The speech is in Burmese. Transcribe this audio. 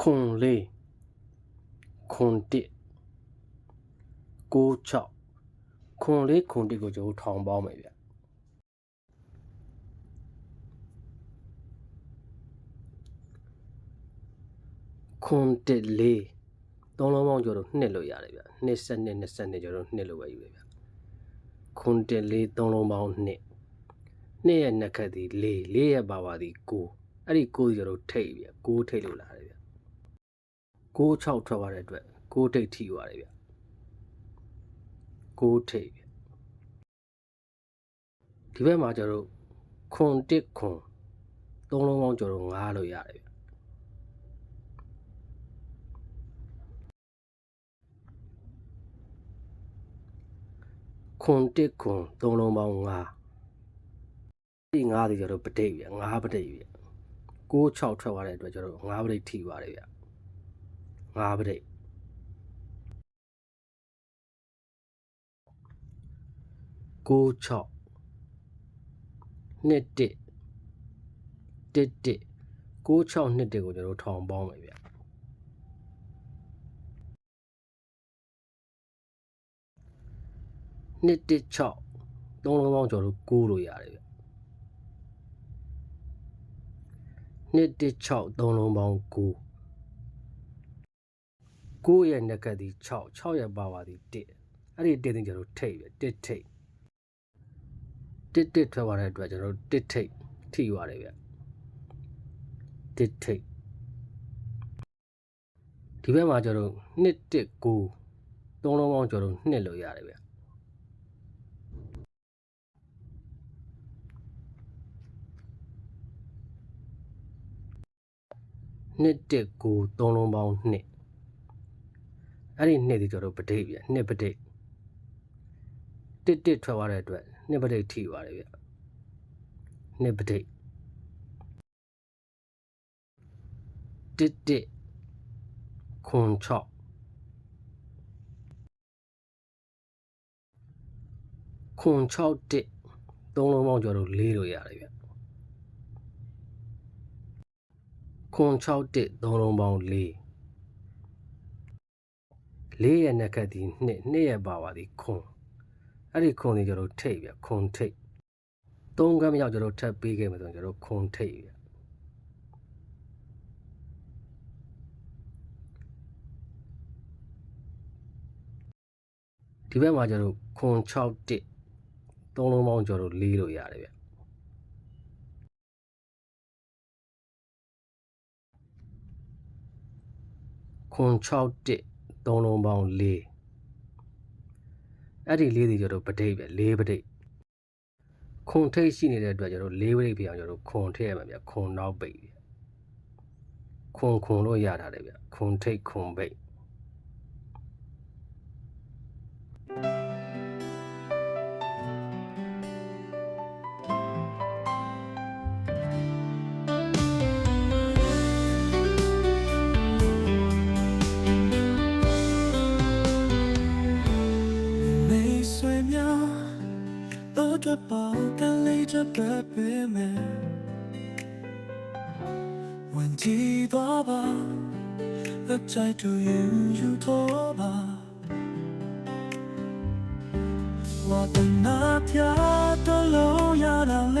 ခွန်လေးခွန်တစ်ကို6ခွန်လေးခွန်တစ်ကိုကျွန်တော်ထောင်ပေါင်းမယ်ဗျခွန်တစ်လေးသုံးလုံးပေါင်းကျွန်တော်တို့နှစ်လို့ရတယ်ဗျနှစ်ဆက်နှစ်နှစ်ဆက်နှစ်ကျွန်တော်တို့နှစ်လို့ပဲယူတယ်ဗျခွန်တစ်လေးသုံးလုံးပေါင်းနှစ်နှစ်ရဲ့နှစ်ခက်သည်လေးလေးရဲ့ပါပါသည်ကိုအဲ့ဒီကိုကျွန်တော်တို့ထိတ်ဗျကိုထိတ်လို့လာတယ်ဗျကို 6ထွက်သွားတဲ့အတွက်ကိုထိတ်ထိသွားတယ်ဗျကိုထိတ်ဗျဒီဘက်မှာကျွန်တော်တို့ခွန်တစ်ခွန်သုံးလုံးပေါင်းကျွန်တော်တို့9လို့ရတယ်ဗျခွန်တစ်ခွန်သုံးလုံးပေါင်း5ဒီ5ဒီကျတော့ပဋိပြ5ပဋိပြ6 6ထွက်သွားတဲ့အတွက်ကျတော့5ပဋိထိပါတယ်ဗျ 5ပဋိ6 6နှစ်တစ်တစ်တစ်6 6နှစ်တစ်ကိုကျွန်တော်တို့ထောင်ပေါင်းမယ်ဗျနှစ်တစ်6သုံးလုံးပေါင်းကျွန်တော်တို့9လို့ရတယ်ဗျနှစ်တစ်6သုံးလုံးပေါင်း9 9ရဲ့နက်ကတ်ဒီ6 6ရဲ့ပါပါဒီ1အဲ့ဒီ1တင်ကျွန်တော်တို့ထိတ်ပဲ1ထိတ်1 1ထွက်သွားတဲ့အတွက်ကျွန်တော်တို့1ထိတ်ထိသွားတယ်ဗျ1ထိတ်ဒီဘက်မှာကျွန်တော်တို့2 1 9သုံးလုံးပေါင်းကျွန်တော်တို့2လို့ရတယ်ဗျနှစ်တစ်ကိုသုံးလုံးပေါင်းနှစ် အဲ့ဒီနှစ်ဒီကျွန်တော်တို့ပဋိပြနှစ်ပဋိတစ်တစ်ထွက်သွားတဲ့အတွက်နှစ်ပဋိထိသွားတယ်ဗျနှစ်ပဋိတစ်တစ်ခွန်6ခွန်6တစ်သုံးလုံးပေါင်းကျွန်တော်တို့လေးလို့ရတယ်ဗျခွန်6တစ်သုံးလုံးပေါင်းလေး လေးရဲ့နက်ခတ်ဒီနှစ်နှစ်ရဲ့ပါပါဒီခွန်အဲ့ဒီခွန်ဒီကျွန်တော်တို့ထိတ်ဗျခွန်ထိတ်သုံးကမ်းမြောက်ကျွန်တော်ထပ်ပေးခဲ့မယ်ဆိုရင်ကျွန်တော်ခွန်ထိတ်ဗျဒီဘက်မှာကျွန်တော်ခွန်6တစ်သုံးလုံးပေါင်းကျွန်တော်လေးလို့ရတယ်ဗျခွန်6တစ် သုံးလုံးပေါင်း၄အဲ့ဒီလေးတွေကျတော့ပဋိပဲ၄ပဋိခွန်ထိတ်ရှိနေတဲ့အတွက်ကျတော့၄ပဋိပြအောင်ကျတော့ခွန်ထိတ်ရမှာဗျခွန်နောက်ပိတ်ခွန်ခွန်လို့ရတာတယ်ဗျခွန်ထိတ်ခွန်ပိတ် 都着包干累着白别美。问题多吧，和在度云有多吧。我的那条的路要哪里？等的比他吧，